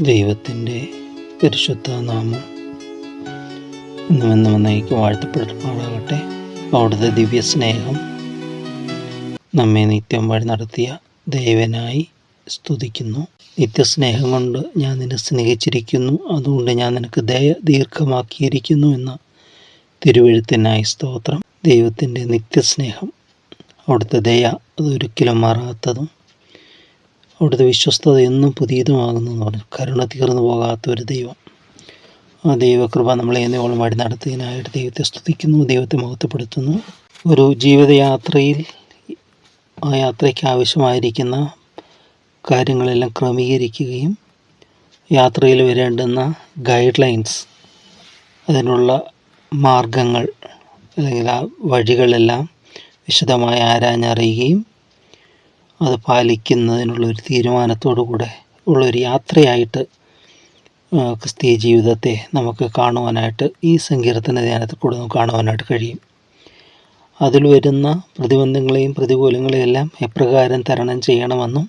ദൈവത്തിന്റെ പരിശുദ്ധ നാമം ഇന്നും എന്നും എന്നേക്ക് വാഴ്ത്തപ്പെടുമാറാകട്ടെ അവിടുത്തെ ദിവ്യ സ്നേഹം നമ്മെ നിത്യം വഴി നടത്തിയ ദൈവനായി സ്തുതിക്കുന്നു. നിത്യസ്നേഹം കൊണ്ട് ഞാൻ നിന്നെ സ്നേഹിച്ചിരിക്കുന്നു. അതുകൊണ്ട് ഞാൻ നിനക്ക് ദയ ദീർഘമാക്കിയിരിക്കുന്നു എന്ന തിരുവഴുത്തിനായി സ്തോത്രം. ദൈവത്തിന്റെ നിത്യസ്നേഹം അവിടുത്തെ ദയ അതൊരിക്കലും മാറാത്തതും അവിടുത്തെ വിശ്വസ്തത എന്നും പുതിയതുമാകുന്നു എന്ന് പറഞ്ഞു. കരുണ തീർന്നു പോകാത്ത ഒരു ദൈവം. ആ ദൈവകൃപ നമ്മളെ എന്നോളം വഴി നടത്തിയതിനായിട്ട് ദൈവത്തെ സ്തുതിക്കുന്നു ദൈവത്തെ മഹത്വപ്പെടുത്തുന്നു. ഒരു ജീവിതയാത്രയിൽ ആ യാത്രയ്ക്ക് ആവശ്യമായിരിക്കുന്ന കാര്യങ്ങളെല്ലാം ക്രമീകരിക്കുകയും യാത്രയിൽ വരേണ്ടുന്ന ഗൈഡ് ലൈൻസ് അതിനുള്ള മാർഗങ്ങൾ അല്ലെങ്കിൽ ആ വഴികളെല്ലാം വിശദമായി ആരാഞ്ഞറിയുകയും അത് പാലിക്കുന്നതിനുള്ള ഒരു തീരുമാനത്തോടു കൂടെ ഉള്ളൊരു യാത്രയായിട്ട് ക്രിസ്തീയ ജീവിതത്തെ നമുക്ക് കാണുവാനായിട്ട് ഈ സങ്കീർത്തന ധ്യാനത്തിൽ കൂടെ നമുക്ക് കാണുവാനായിട്ട് കഴിയും. അതിൽ വരുന്ന പ്രതിബന്ധങ്ങളെയും പ്രതികൂലങ്ങളെയും എല്ലാം എപ്രകാരം തരണം ചെയ്യണമെന്നും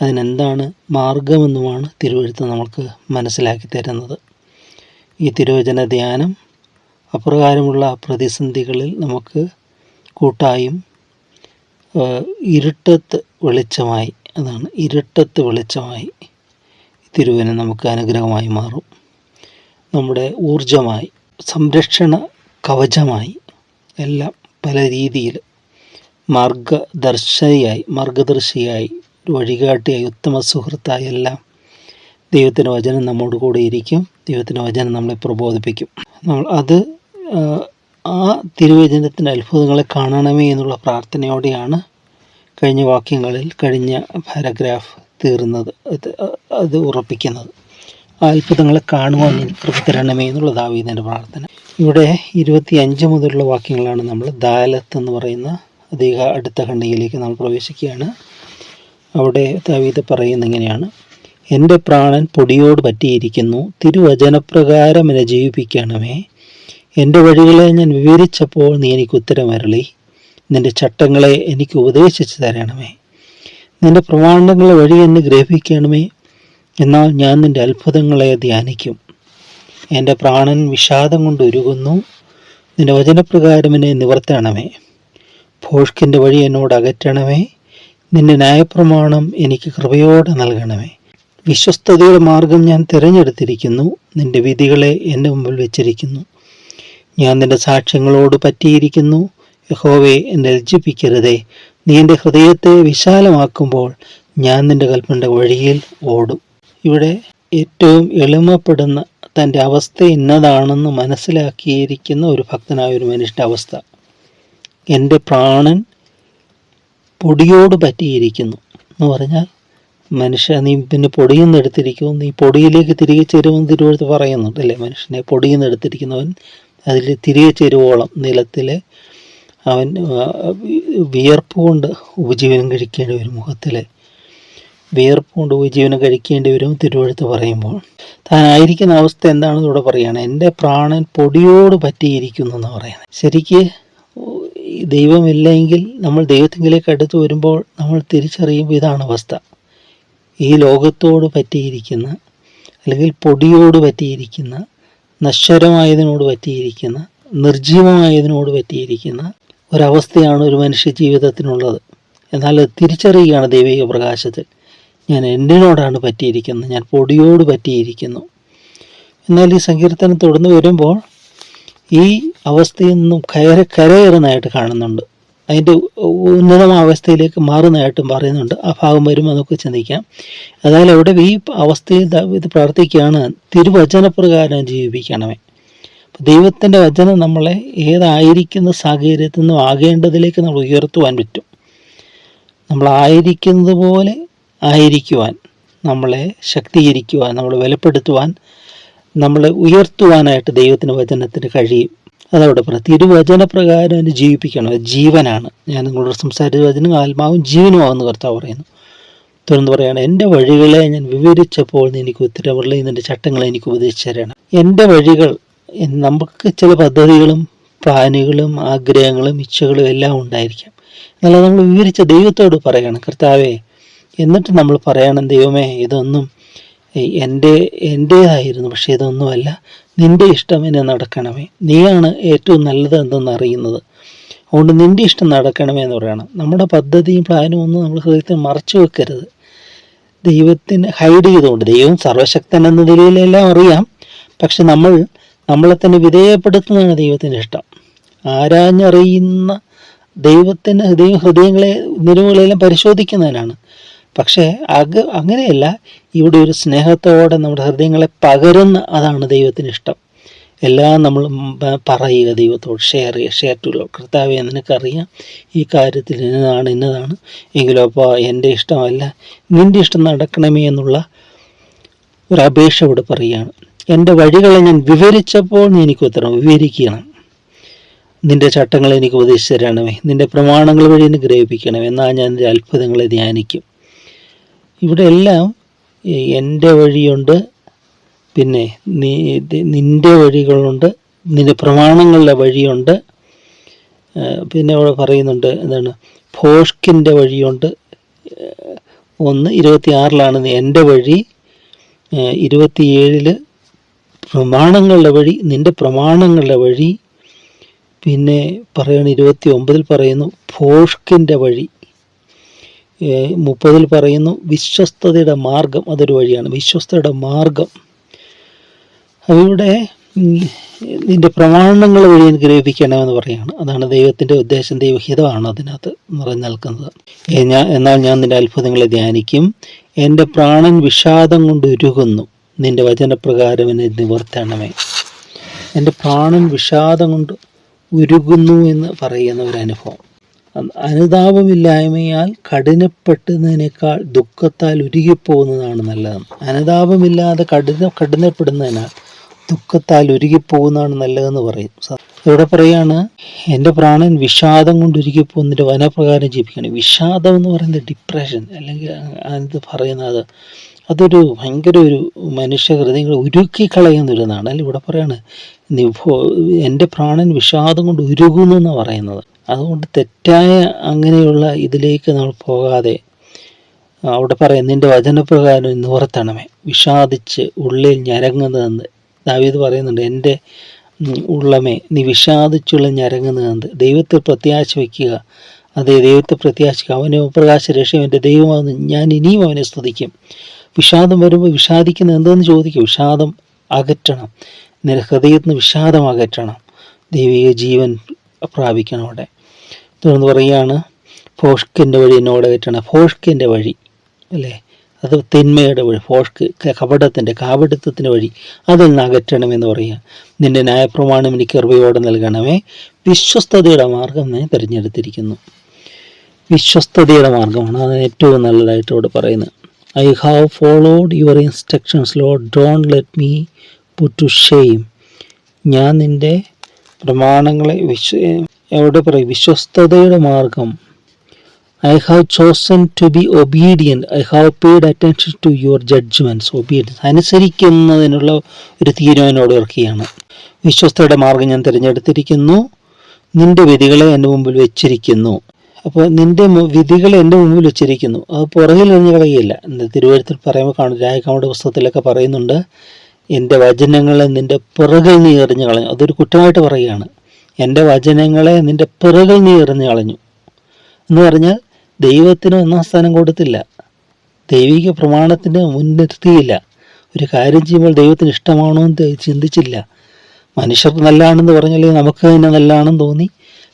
അതിനെന്താണ് മാർഗമെന്നുമാണ് തിരുവഴുത്ത് നമുക്ക് മനസ്സിലാക്കി തരുന്നത്. ഈ തിരുവചന ധ്യാനം അപ്രകാരമുള്ള പ്രതിസന്ധികളിൽ നമുക്ക് കൂട്ടായും ഇരുട്ടത്ത് വെളിച്ചമായി. അതാണ് ഇരുട്ടത്ത് വെളിച്ചമായി. തിരുവന് നമുക്ക് അനുഗ്രഹമായി മാറും. നമ്മുടെ ഊർജമായി സംരക്ഷണ കവചമായി എല്ലാം പല രീതിയിൽ മാർഗദർശിയായി മാർഗദർശിയായി വഴികാട്ടിയായി ഉത്തമ സുഹൃത്തായി എല്ലാം ദൈവത്തിന്റെ വചനം നമ്മോട് കൂടെ ഇരിക്കും. ദൈവത്തിന്റെ വചനം നമ്മളെ പ്രബോധിപ്പിക്കും. നമ്മൾ അത് ആ, തിരുവചനത്തിന്റെ അത്ഭുതങ്ങളെ കാണണമേ എന്നുള്ള പ്രാർത്ഥനയോടെയാണ് കഴിഞ്ഞ വാക്യങ്ങളിൽ കഴിഞ്ഞ പാരഗ്രാഫ് തീർന്നത്. അത് ഉറപ്പിക്കുന്നത്. ആ അത്ഭുതങ്ങളെ കാണുവാൻ കൃപ തരണമേ എന്നുള്ള ദാവീദിന്റെ പ്രാർത്ഥന. ഇവിടെ ഇരുപത്തി അഞ്ച് മുതലുള്ള വാക്യങ്ങളാണ് നമ്മൾ ദാലത്ത് എന്ന് പറയുന്ന അധിക അടുത്ത ഖണ്ഡികയിലേക്ക് നമ്മൾ പ്രവേശിക്കുകയാണ്. അവിടെ ദാവീദ് പറയുന്ന ഇങ്ങനെയാണ്. എന്റെ പ്രാണൻ പൊടിയോട് പറ്റിയിരിക്കുന്നു. തിരുവചനപ്രകാരം എന്നെ ജീവിപ്പിക്കണമേ. എന്റെ വഴികളെ ഞാൻ വിവരിച്ചപ്പോൾ നീ എനിക്ക് ഉത്തരമരളി നിന്റെ ചട്ടങ്ങളെ എനിക്ക് ഉപദേശിച്ചു തരണമേ. നിന്റെ പ്രമാണങ്ങളെ വഴി എന്നെ ഗ്രഹിക്കണമേ എന്നാൽ ഞാൻ നിന്റെ അത്ഭുതങ്ങളെ ധ്യാനിക്കും. എന്റെ പ്രാണൻ വിഷാദം കൊണ്ട് ഉരുകുന്നു. നിന്റെ വചനപ്രകാരം എന്നെ നിവർത്തണമേ. ഭോഷ്കിന്റെ വഴി എന്നോട് അകറ്റണമേ. നിന്റെ ന്യായപ്രമാണം എനിക്ക് കൃപയോടെ നൽകണമേ. വിശ്വസ്തയുടെ മാർഗം ഞാൻ തിരഞ്ഞെടുത്തിരിക്കുന്നു. നിന്റെ വിധികളെ എന്റെ മുമ്പിൽ വെച്ചിരിക്കുന്നു. ഞാൻ നിന്റെ സാക്ഷ്യങ്ങളോട് പറ്റിയിരിക്കുന്നു. യഹോവെ എന്നെ ലജ്ജിപ്പിക്കരുതേ. നീ എന്റെ ഹൃദയത്തെ വിശാലമാക്കുമ്പോൾ ഞാൻ നിന്റെ കൽപ്പന്റെ വഴിയിൽ ഓടും. ഇവിടെ ഏറ്റവും എളിമപ്പെടുന്ന തന്റെ അവസ്ഥ ഇന്നതാണെന്ന് മനസ്സിലാക്കിയിരിക്കുന്ന ഒരു ഭക്തനായ ഒരു മനുഷ്യന്റെ അവസ്ഥ എന്റെ പ്രാണൻ പൊടിയോട് പറ്റിയിരിക്കുന്നു. എന്ന് പറഞ്ഞാൽ മനുഷ്യ നീ പിന്നെ പൊടിയിൽ നിന്ന് എടുത്തിരിക്കും നീ പൊടിയിലേക്ക് തിരികെ ചേരുമെന്ന് തിരുവഴുത്ത് പറയുന്നുണ്ട് അല്ലേ മനുഷ്യനെ പൊടിയിൽ നിന്ന് എടുത്തിരിക്കുന്നവൻ അതിൽ തിരികെ ചേരുവോളം നിലത്തിലെ അവൻ വിയർപ്പ് കൊണ്ട് ഉപജീവനം കഴിക്കേണ്ടി വരും മുഖത്തിൽ വിയർപ്പ് കൊണ്ട് ഉപജീവനം കഴിക്കേണ്ടി വരും തിരുവഴുത്ത് പറയുമ്പോൾ. താൻ ആയിരിക്കുന്ന അവസ്ഥ എന്താണെന്ന് ഇവിടെ പറയുകയാണ്. എന്റെ പ്രാണൻ പൊടിയോട് പറ്റിയിരിക്കുന്നു എന്ന് പറയുന്നത്. ശരിക്ക് ദൈവമില്ലെങ്കിൽ നമ്മൾ ദൈവത്തിങ്കിലേക്ക് അടുത്ത് വരുമ്പോൾ നമ്മൾ തിരിച്ചറിയുമ്പോൾ ഇതാണ് അവസ്ഥ. ഈ ലോകത്തോട് പറ്റിയിരിക്കുന്ന അല്ലെങ്കിൽ പൊടിയോട് പറ്റിയിരിക്കുന്ന നശ്വരമായതിനോട് പറ്റിയിരിക്കുന്ന നിർജീവമായതിനോട് പറ്റിയിരിക്കുന്ന ഒരവസ്ഥയാണ് ഒരു മനുഷ്യ ജീവിതത്തിനുള്ളത്. എന്നാൽ അത് തിരിച്ചറിയുകയാണ് ദൈവിക പ്രകാശത്തിൽ. ഞാൻ എന്തിനോടാണ് പറ്റിയിരിക്കുന്നത്? ഞാൻ പൊടിയോട് പറ്റിയിരിക്കുന്നു. എന്നാൽ ഈ സങ്കീർത്തനം തുടർന്ന് വരുമ്പോൾ ഈ അവസ്ഥയിൽ നിന്നും കയറി കരയേറുന്നതായിട്ട് കാണുന്നുണ്ട്. അതിന്റെ ഉന്നതമായ അവസ്ഥയിലേക്ക് മാറുന്നതായിട്ടും പറയുന്നുണ്ട്. ആ ഭാഗം വരുമ്പോൾ നമുക്ക് ചിന്തിക്കാം. അതായത് അവിടെ ഈ അവസ്ഥയിൽ ഇത് പ്രാർത്ഥിക്കുകയാണ് തിരുവചനപ്രകാരം ജീവിപ്പിക്കണമേ. ദൈവത്തിന്റെ വചനം നമ്മളെ ഏതായിരിക്കുന്ന സാഹചര്യത്തിൽ നിന്നും ആകേണ്ടതിലേക്ക് നമ്മൾ ഉയർത്തുവാൻ പറ്റും. നമ്മളായിരിക്കുന്നത് പോലെ ആയിരിക്കുവാൻ നമ്മളെ ശക്തീകരിക്കുവാൻ നമ്മളെ ബലപ്പെടുത്തുവാൻ നമ്മളെ ഉയർത്തുവാനായിട്ട് ദൈവത്തിന്റെ വചനത്തിന് കഴിയും. അതവിടെ പറയാം തിരുവചനപ്രകാരം അതിനെ ജീവിപ്പിക്കണം. ജീവനാണ്. ഞാൻ നിങ്ങളോട് സംസാരിച്ച വചനം ആത്മാവും ജീവനുമാവെന്ന് കർത്താവ് പറയുന്നു. തുറന്ന് പറയുകയാണ് എന്റെ വഴികളെ ഞാൻ വിവരിച്ചപ്പോൾ എനിക്ക് ഉത്തരവുള്ള ഇതിന്റെ ചട്ടങ്ങളെ എനിക്ക് ഉപദേശിച്ചു തരണം. എന്റെ വഴികൾ നമുക്ക് ചില പദ്ധതികളും പ്ലാനുകളും ആഗ്രഹങ്ങളും ഇച്ഛകളും എല്ലാം ഉണ്ടായിരിക്കാം. എന്നാൽ നമ്മൾ വിവരിച്ച ദൈവത്തോട് പറയണം. കർത്താവേ എന്നിട്ട് നമ്മൾ പറയണം ദൈവമേ ഇതൊന്നും എന്റെ എന്റേതായിരുന്നു പക്ഷേ ഇതൊന്നുമല്ല. നിന്റെ ഇഷ്ടം എന്നെ നടക്കണമേ. നീയാണ് ഏറ്റവും നല്ലത് എന്തെന്ന് അറിയുന്നത്. അതുകൊണ്ട് നിന്റെ ഇഷ്ടം നടക്കണമേ എന്ന് പറയണം. നമ്മുടെ പദ്ധതിയും പ്ലാനും ഒന്നും നമ്മൾ ഹൃദയത്തിൽ മറച്ചു വെക്കരുത്. ദൈവത്തിന് ഹൈഡ് ചെയ്തുകൊണ്ട് ദൈവം സർവശക്തൻ എന്ന നിലയിലെല്ലാം അറിയാം. പക്ഷെ നമ്മൾ നമ്മളെ തന്നെ വിധേയപ്പെടുത്തുന്നതാണ് ദൈവത്തിന്റെ ഇഷ്ടം. ആരാഞ്ഞറിയുന്ന ദൈവത്തിന് ദൈവം ഹൃദയങ്ങളെ നിലവുകളെല്ലാം പരിശോധിക്കുന്നതിനാണ്. പക്ഷേ അക അങ്ങനെയല്ല. ഇവിടെ ഒരു സ്നേഹത്തോടെ നമ്മുടെ ഹൃദയങ്ങളെ പകരുന്ന അതാണ് ദൈവത്തിന് ഇഷ്ടം. എല്ലാം നമ്മൾ പറയുക ദൈവത്തോട്. ഷെയർ ചെയ്യുക. ഷെയർ ടു ലോ കർത്താവെ നിനക്കറിയാം. ഈ കാര്യത്തിൽ ഇന്നതാണ് ഇന്നതാണ്. എങ്കിലും അപ്പോൾ എന്റെ ഇഷ്ടമല്ല. നിന്റെ ഇഷ്ടം നടക്കണമേ എന്നുള്ള ഒരു അപേക്ഷ ഇവിടെ പറയുകയാണ്. എന്റെ വഴികളെ ഞാൻ വിവരിച്ചപ്പോൾ നീ എനിക്ക് ഉത്തരം വിവരിക്കണം. നിന്റെ ചട്ടങ്ങളെ എനിക്ക് ഉപദേശിച്ചു തരണമേ. നിന്റെ പ്രമാണങ്ങൾ വഴി എന്നെ ഗ്രഹിപ്പിക്കണമേ. എന്നാൽ ഞാൻ നിന്റെ അത്ഭുതങ്ങളെ ധ്യാനിക്കും. ഇവിടെ എല്ലാം എന്റെ വഴിയുണ്ട് പിന്നെ നീ നിന്റെ വഴികളുണ്ട് നിന്റെ പ്രമാണങ്ങളുടെ വഴിയുണ്ട്. പിന്നെ അവിടെ പറയുന്നുണ്ട് എന്താണ് ഭോഷ്കിന്റെ വഴിയുണ്ട്. ഒന്ന് ഇരുപത്തി ആറിലാണ് എന്റെ വഴി. ഇരുപത്തിയേഴിൽ പ്രമാണങ്ങളുടെ വഴി നിന്റെ പ്രമാണങ്ങളുടെ വഴി. പിന്നെ പറയണ ഇരുപത്തി ഒമ്പതിൽ പറയുന്നു ഭോഷ്കിന്റെ വഴി. മുപ്പതിൽ പറയുന്നു വിശ്വസ്തയുടെ മാർഗം അതൊരു വഴിയാണ്. വിശ്വസ്തയുടെ മാർഗം. അവിടെ ഉം, നിന്റെ പ്രമാണങ്ങൾ വഴി എനിക്ക് ഗ്രഹിപ്പിക്കണമെന്ന് പറയുകയാണ് അതാണ് ദൈവത്തിന്റെ ഉദ്ദേശം. ദൈവഹിതമാണ് അതിനകത്ത് നിറഞ്ഞു നിൽക്കുന്നത്. എന്നാൽ ഞാൻ നിന്റെ അത്ഭുതങ്ങളെ ധ്യാനിക്കും. എന്റെ പ്രാണൻ വിഷാദം കൊണ്ട് ഉരുകുന്നു. നിന്റെ വചനപ്രകാരം എന്നെ നിവർത്തണമേ. എന്റെ പ്രാണൻ വിഷാദം കൊണ്ട് ഉരുകുന്നു എന്ന് പറയുന്ന ഒരു അനുഭവം. അനുതാപമില്ലായ്മയാൽ കഠിനപ്പെടുന്നതിനേക്കാൾ ദുഃഖത്താൽ ഉരുകിപ്പോകുന്നതാണ് നല്ലത്. അനുതാപമില്ലാതെ കഠിന കഠിനപ്പെടുന്നതിനാൽ ദുഃഖത്താൽ ഉരുകിപ്പോകുന്നതാണ് നല്ലതെന്ന് പറയും. ഇവിടെ പറയാണ് എന്റെ പ്രാണൻ വിഷാദം കൊണ്ട് ഉരുകിപ്പോകുന്നതിന്റെ വനപ്രകാരം ജീവിക്കണം വിഷാദം എന്ന് പറയുന്നത് ഡിപ്രഷൻ അല്ലെങ്കിൽ അത് പറയുന്നത് അതൊരു ഭയങ്കര ഒരു മനുഷ്യ ഹൃദയങ്ങൾ ഉരുക്കി അല്ല ഇവിടെ പറയാണ് നിഭോ എന്റെ പ്രാണൻ വിഷാദം കൊണ്ട് ഉരുകുന്നു എന്നാണ് പറയുന്നത്. അതുകൊണ്ട് തെറ്റായ അങ്ങനെയുള്ള ഇതിലേക്ക് നമ്മൾ പോകാതെ അവിടെ പറയാം നിന്റെ വചനപ്രകാരം നിവർത്തണമേ വിഷാദിച്ച് ഉള്ളിൽ ഞരങ്ങുന്നതെന്ന് ദാവീദ് പറയുന്നുണ്ട് എന്റെ ഉള്ളമേ നീ വിഷാദിച്ചുള്ള ഞരങ്ങുന്നതെന്ന് ദൈവത്തെ പ്രത്യാശ വയ്ക്കുക. അതെ ദൈവത്തെ പ്രത്യാശിക്കുക. അവനെ പ്രകാശ രക്ഷയും എന്റെ ദൈവമാകുന്നു. ഞാൻ ഇനിയും അവനെ സ്തുതിക്കും. വിഷാദം വരുമ്പോൾ വിഷാദിക്കുന്ന എന്തെന്ന് ചോദിക്കും? വിഷാദം അകറ്റണം. നിന്റെ ഹൃദയത്തിന് വിഷാദം അകറ്റണം. ദൈവിക ജീവൻ പ്രാപിക്കണം അവിടെ. തുടർന്ന് പറയുകയാണ് ഫോഷ്കിന്റെ വഴി എന്നോട് അകറ്റണം ഫോഷ്കിന്റെ വഴി അല്ലേ? അത് തിന്മയുടെ വഴി ഫോഷ്ക്ക് കപടത്തിന്റെ കാപടിത്തത്തിന്റെ വഴി അതിൽ നിന്ന് അകറ്റണമെന്ന് പറയുക. നിന്റെ ന്യായപ്രമാണം എനിക്ക് കൃപയോടെ നൽകണമേ. വിശ്വസ്തയുടെ മാർഗം ഞാൻ തിരഞ്ഞെടുത്തിരിക്കുന്നു. വിശ്വസ്തയുടെ മാർഗമാണ് അത് ഏറ്റവും നല്ലതായിട്ട് ഇവിടെ പറയുന്നത്. I have followed your instructions Lord don't let me put to shame ഞാൻ നിന്റെ പ്രമാണങ്ങളെ വിശ്വ എവിടെ പറയും? വിശ്വസ്തയുടെ മാർഗം. I have chosen to be obedient I have paid attention to your judgments obedience അനുസരിക്കുന്നതിനുള്ള ഒരു തീരുമാനോട് ഇറക്കുകയാണ്. വിശ്വസ്തയുടെ മാർഗം ഞാൻ തിരഞ്ഞെടുത്തിരിക്കുന്നു. നിന്റെ വിധികളെ എന്റെ മുമ്പിൽ വെച്ചിരിക്കുന്നു. അപ്പോൾ നിന്റെ വിധികൾ എന്റെ മുമ്പിൽ വെച്ചിരിക്കുന്നു. അത് പുറകിൽ നിന്ന് കളയുകയില്ല തിരുവഴുത്തിൽ പറയുമ്പോൾ കാണും. രായക്കാമയുടെ പുസ്തകത്തിലൊക്കെ പറയുന്നുണ്ട്. എന്റെ വചനങ്ങളെ നിന്റെ പിറകിൽ നീ എറിഞ്ഞു കളഞ്ഞു. അതൊരു കുറ്റമായിട്ട് പറയുകയാണ്. എന്റെ വചനങ്ങളെ നിന്റെ പിറകിൽ നീ എറിഞ്ഞു കളഞ്ഞു. എന്ന് പറഞ്ഞാൽ ദൈവത്തിന് ഒന്നാം സ്ഥാനം കൊടുത്തില്ല. ദൈവിക പ്രമാണത്തിന് മുൻനിർത്തിയില്ല ഒരു കാര്യം ചെയ്യുമ്പോൾ ദൈവത്തിന് ഇഷ്ടമാണോ എന്ന് ചിന്തിച്ചില്ല. മനുഷ്യർ നല്ലതാണെന്ന് പറഞ്ഞാൽ നമുക്ക് തന്നെ നല്ലതാണെന്ന് തോന്നി.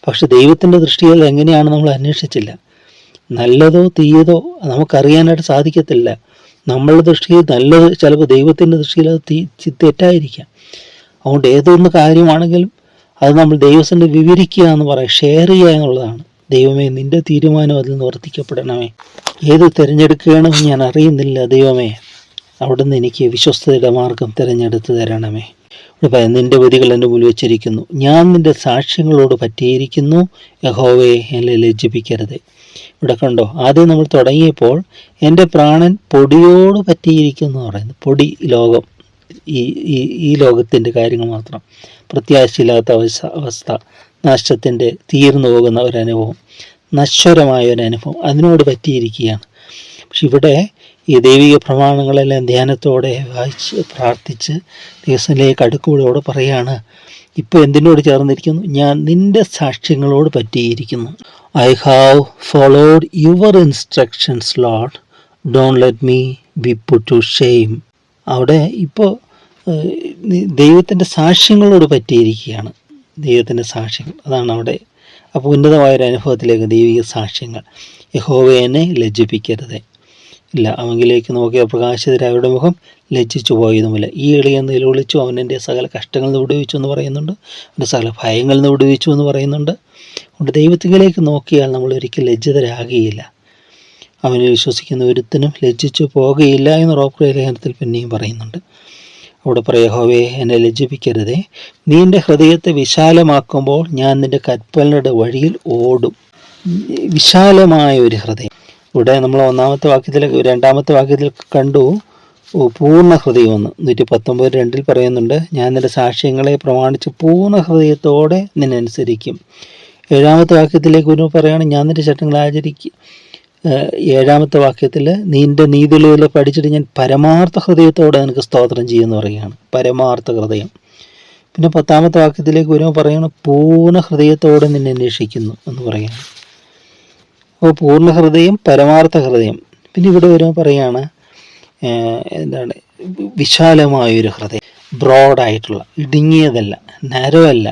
പക്ഷെ ദൈവത്തിന്റെ ദൃഷ്ടിയിൽ എങ്ങനെയാണ് നമ്മൾ അന്വേഷിച്ചില്ല. നല്ലതോ തീയതോ നമുക്കറിയാനായിട്ട് സാധിക്കത്തില്ല. നമ്മളുടെ ദൃഷ്ടിയിൽ നല്ലത് ചിലപ്പോൾ ദൈവത്തിന്റെ ദൃഷ്ടിയിൽ അത് തീ തെറ്റായിരിക്കാം. അതുകൊണ്ട് ഏതൊന്ന് കാര്യമാണെങ്കിലും അത് നമ്മൾ ദൈവത്തിന്റെ വിവരിക്കുക എന്ന് പറയാം. ഷെയർ ചെയ്യുക എന്നുള്ളതാണ്. ദൈവമേ നിന്റെ തീരുമാനം അതിൽ നിന്ന് വർദ്ധിക്കപ്പെടണമേ. ഏത് തിരഞ്ഞെടുക്കുകയാണെന്ന് ഞാൻ അറിയുന്നില്ല ദൈവമേ. അവിടുന്ന് എനിക്ക് വിശ്വസ്തയുടെ മാർഗം തിരഞ്ഞെടുത്ത് തരണമേ. നിന്റെ വിധികൾ എന്റെ മുന്നിൽ വെച്ചിരിക്കുന്നു. ഞാൻ നിന്റെ സാക്ഷ്യങ്ങളോട് പറ്റിയിരിക്കുന്നു. യഹോവയെ എന്നെ ലജ്ജിപ്പിക്കരുത്. ഇവിടെ കണ്ടോ? ആദ്യം നമ്മൾ തുടങ്ങിയപ്പോൾ എന്റെ പ്രാണൻ പൊടിയോട് പറ്റിയിരിക്കുന്നു എന്ന് പറയുന്നു. പൊടി ലോകം. ഈ ഈ ഈ ലോകത്തിന്റെ കാര്യങ്ങൾ മാത്രം. പ്രത്യാശയില്ലാത്ത അവസ്ഥ അവസ്ഥ. നാശത്തിന്റെ തീർന്നു പോകുന്ന ഒരു അനുഭവം നശ്വരമായ ഒരു അനുഭവം അതിനോട് പറ്റിയിരിക്കുകയാണ്. പക്ഷെ ഇവിടെ ഈ ദൈവിക പ്രമാണങ്ങളെല്ലാം ധ്യാനത്തോടെ വായിച്ച് പ്രാർത്ഥിച്ച് ദിവസത്തിലേക്ക് അടുക്കുമ്പോഴോട് പറയാണ് ഇപ്പോൾ എന്തിനോട് ചേർന്നിരിക്കുന്നു? ഞാൻ നിന്റെ സാക്ഷ്യങ്ങളോട് പറ്റിയിരിക്കുന്നു. I have followed your instructions Lord don't let me be put to shame അവിടെ ഇപ്പോൾ ദൈവത്തിന്റെ സാക്ഷ്യങ്ങളോട് പറ്റിയിരിക്കുകയാണ്. ദൈവത്തിന്റെ സാക്ഷ്യങ്ങൾ. അതാണ് അവിടെ അപ്പോൾ ഉന്നതമായൊരു അനുഭവത്തിലേക്ക് ദൈവിക സാക്ഷ്യങ്ങൾ. യഹോവയെ ലജ്ജിപ്പിക്കരുത്. ഇല്ല. അവങ്കിലേക്ക് നോക്കിയ പ്രകാശിതരായവരുടെ മുഖം ലജ്ജിച്ചു പോയതുമില്ല ഈ എളിയെന്ന് നിലവിളിച്ചു അവൻ എന്റെ സകല കഷ്ടങ്ങളിൽ നിന്ന് വിടുവിച്ചു എന്ന് പറയുന്നുണ്ട്. അവന്റെ സകല ഭയങ്ങളിൽ നിന്ന് വിടുവിച്ചു എന്ന് പറയുന്നുണ്ട്. അതുകൊണ്ട് ദൈവത്തിലേക്ക് നോക്കിയാൽ നമ്മൾ ഒരിക്കലും ലജ്ജിതരാകുകയില്ല. അവനെ വിശ്വസിക്കുന്ന ഒരുത്തനും ലജ്ജിച്ചു പോകുകയില്ല എന്ന് റോപ്രിയ ലേഖനത്തിൽ പിന്നെയും പറയുന്നുണ്ട്. അവിടെ പ്രയഹോവേ എന്നെ ലജ്ജിപ്പിക്കരുതേ. നീ എന്റെ ഹൃദയത്തെ വിശാലമാക്കുമ്പോൾ ഞാൻ നിന്റെ കൽപ്പനയുടെ വഴിയിൽ ഓടും. വിശാലമായ ഒരു ഹൃദയം. ഇവിടെ നമ്മൾ ഒന്നാമത്തെ വാക്യത്തിൽ രണ്ടാമത്തെ വാക്യത്തിൽ കണ്ടു പൂർണ ഹൃദയമെന്ന് നൂറ്റി പത്തൊമ്പത് രണ്ടിൽ പറയുന്നുണ്ട് ഞാൻ നിന്റെ സാക്ഷ്യങ്ങളെ പ്രമാണിച്ച് പൂർണ ഹൃദയത്തോടെ നിന്നെ അനുസരിക്കും. ഏഴാമത്തെ വാക്യത്തിലേക്ക് ഒരു പറയുകയാണ് ഞാൻ നിന്റെ ചട്ടങ്ങൾ ആചരിക്കും ഏഴാമത്തെ വാക്യത്തിൽ നിന്റെ നീതിളികൾ പഠിച്ചിട്ട് ഞാൻ പരമാർത്ഥ ഹൃദയത്തോടെ നിനക്ക് സ്തോത്രം ചെയ്യുമെന്ന് പറയുകയാണ്. പരമാർത്ഥ ഹൃദയം. പിന്നെ പത്താമത്തെ വാക്യത്തിലേക്ക് വരുമ്പോൾ പറയുകയാണ് പൂർണ ഹൃദയത്തോടെ നിന്നെ അന്വേഷിക്കുന്നു എന്ന് പറയുകയാണ്. അപ്പോൾ പൂർണ ഹൃദയം പരമാർത്ഥ ഹൃദയം പിന്നെ ഇവിടെ വരുമ്പോൾ പറയുകയാണ് എന്താണ് വിശാലമായൊരു ഹൃദയം. ബ്രോഡായിട്ടുള്ള ഇടുങ്ങിയതല്ല നരോ അല്ല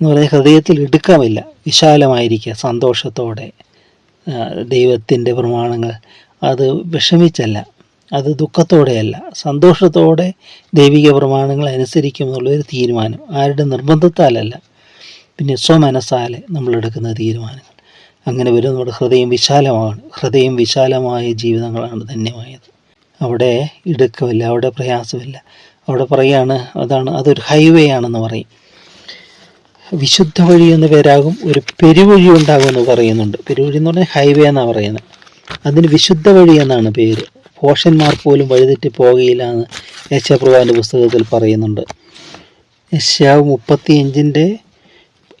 എന്ന് പറയുന്നത് ഹൃദയത്തിൽ ഇടുക്കമില്ല. വിശാലമായിരിക്കുക സന്തോഷത്തോടെ. ദൈവത്തിന്റെ പ്രമാണങ്ങൾ. അത് വിഷമിച്ചല്ല. അത് ദുഃഖത്തോടെയല്ല. സന്തോഷത്തോടെ ദൈവിക പ്രമാണങ്ങൾ അനുസരിക്കുമെന്നുള്ളൊരു തീരുമാനം. ആരുടെ നിർബന്ധത്താലല്ല. പിന്നെ സ്വമനസ്സാലെ നമ്മൾ എടുക്കുന്ന തീരുമാനങ്ങൾ. അങ്ങനെ വരും ഹൃദയം വിശാലമാണ്. ഹൃദയം വിശാലമായ ജീവിതങ്ങളാണ് ധന്യമായത്. അവിടെ ഇടുക്കമില്ല അവിടെ പ്രയാസമില്ല. അവിടെ പറയാണ് അതാണ് അതൊരു ഹൈവേ ആണെന്ന് പറയും. വിശുദ്ധ വഴി എന്ന പേരാകും ഒരു പെരുവഴി ഉണ്ടാകുമെന്ന് പറയുന്നുണ്ട്. പെരുവഴി എന്ന് പറഞ്ഞാൽ ഹൈവേ എന്നാണ് പറയുന്നത്. അതിന് വിശുദ്ധ വഴി എന്നാണ് പേര്. പോഷന്മാർ പോലും വഴിതെറ്റി പോകുകയില്ല എന്ന് യശപ്രഭാവിന്റെ പുസ്തകത്തിൽ പറയുന്നുണ്ട്. യശാവ് മുപ്പത്തി അഞ്ചിന്റെ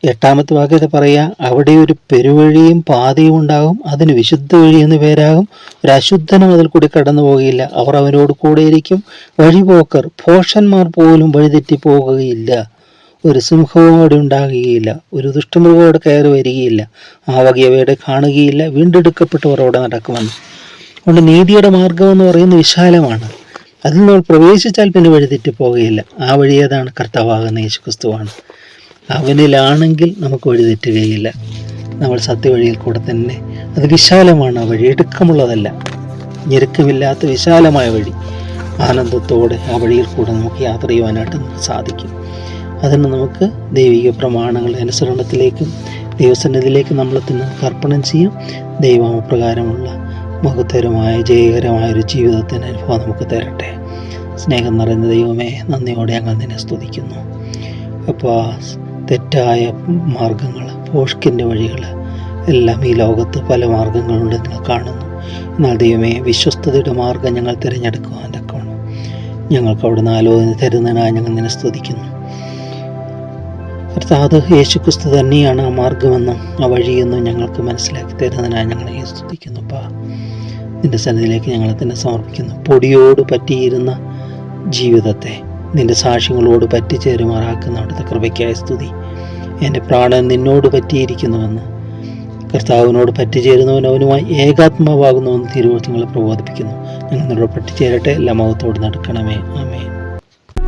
എട്ടാമത്തെ വാക്യത്തെ പറയുക അവിടെ ഒരു പെരുവഴിയും പാതയും ഉണ്ടാകും അതിന് വിശുദ്ധ വഴി എന്ന് പേരാകും. ഒരു അശുദ്ധനും അതിൽ കൂടി കടന്നു പോകുകയില്ല അവർ അവരോട് കൂടെയിരിക്കും വഴിപോക്കർ പോഷന്മാർ പോലും വഴിതെറ്റി പോകുകയില്ല ഒരു സിംഹവും അവിടെ ഉണ്ടാകുകയില്ല. ഒരു ദുഷ്ടമൃഗം അവിടെ കയറി വരികയില്ല. ആ കാണുകയില്ല. വീണ്ടെടുക്കപ്പെട്ടവർ അവിടെ നടക്കുമെന്ന്. അതുകൊണ്ട് നീതിയുടെ മാർഗം എന്ന് പറയുന്നത് വിശാലമാണ്. അതിൽ നമ്മൾ പ്രവേശിച്ചാൽ പിന്നെ വഴിതെറ്റി പോകുകയില്ല ആ വഴി ഏതാണ്? കർത്താവാകുന്ന യേശുക്രിസ്തുവാണ്. അവനിലാണെങ്കിൽ നമുക്ക് വഴി തെറ്റുകയില്ല. നമ്മൾ സത്യവഴിയിൽ കൂടെ തന്നെ. അത് വിശാലമാണ് ആ വഴി. എടുക്കമുള്ളതല്ല. ഞെരുക്കമില്ലാത്ത വിശാലമായ വഴി. ആനന്ദത്തോടെ ആ വഴിയിൽ കൂടെ നമുക്ക് യാത്ര ചെയ്യുവാനായിട്ട് സാധിക്കും. അതിന് നമുക്ക് ദൈവിക പ്രമാണങ്ങളുടെ അനുസരണത്തിലേക്കും ദൈവസന്നിധിയിലേക്കും നമ്മൾ തന്നെ അർപ്പണം ചെയ്യാം. ദൈവപ്രകാരമുള്ള മഹത്തരമായ ജയകരമായ ഒരു ജീവിതത്തിന് അനുഭവം നമുക്ക് തരട്ടെ. സ്നേഹം നിറഞ്ഞ ദൈവമേ നന്ദിയോടെ ഞങ്ങൾ നിന്നെ സ്തുതിക്കുന്നു. അപ്പോൾ തെറ്റായ മാർഗങ്ങൾ പോഷ്കിന്റെ വഴികൾ എല്ലാം ഈ ലോകത്ത് പല മാർഗങ്ങളുണ്ട് നിങ്ങൾ കാണുന്നു. എന്നാൽ ദൈവമേ വിശ്വസ്തയുടെ മാർഗം ഞങ്ങൾ തിരഞ്ഞെടുക്കുവാൻ തക്കവണ്ണം. ഞങ്ങൾക്ക് അവിടുന്ന് ആലോചന തരുന്നതിനായി ഞങ്ങൾ നിന്നെ സ്തുതിക്കുന്നു. കർത്താവ് യേശുക്രിസ്തു തന്നെയാണ് ആ മാർഗമെന്നും ആ വഴിയെന്നും ഞങ്ങൾക്ക് മനസ്സിലാക്കി തരുന്നതിനായി ഞങ്ങളെ സ്തുതിക്കുന്നു പാ നിന്റെ സന്നിധിയിലേക്ക് ഞങ്ങളെ തന്നെ സമർപ്പിക്കുന്നു. പൊടിയോട് പറ്റിയിരുന്ന ജീവിതത്തെ നിന്റെ സാക്ഷ്യങ്ങളോട് പറ്റിച്ചേരുമാറാക്കുന്ന അവിടുത്തെ കൃപയ്ക്കായ സ്തുതി. എന്റെ പ്രാണൻ നിന്നോട് പറ്റിയിരിക്കുന്നുവെന്ന്. കർത്താവിനോട് പറ്റിച്ചേരുന്നവൻ അവനുമായി ഏകാത്മാവാകുന്നുവെന്ന് തിരുവഴുത്തുങ്ങളെ പ്രബോധിപ്പിക്കുന്നു. ഞങ്ങൾ നിന്നോട് പറ്റിച്ചേരട്ടെ. എല്ലാ മഹത്തോട് നടക്കണമേ. ആമേ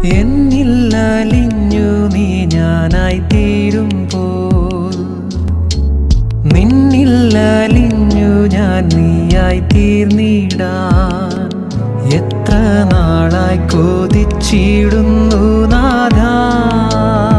എന്നിൽ അലിഞ്ഞു നീ ഞാനായി തീരും അലിഞ്ഞു ഞാൻ നീയായി തീർന്നിടാൻ എത്ര നാളായി കൊതിച്ചിടുന്നു നാഥാ.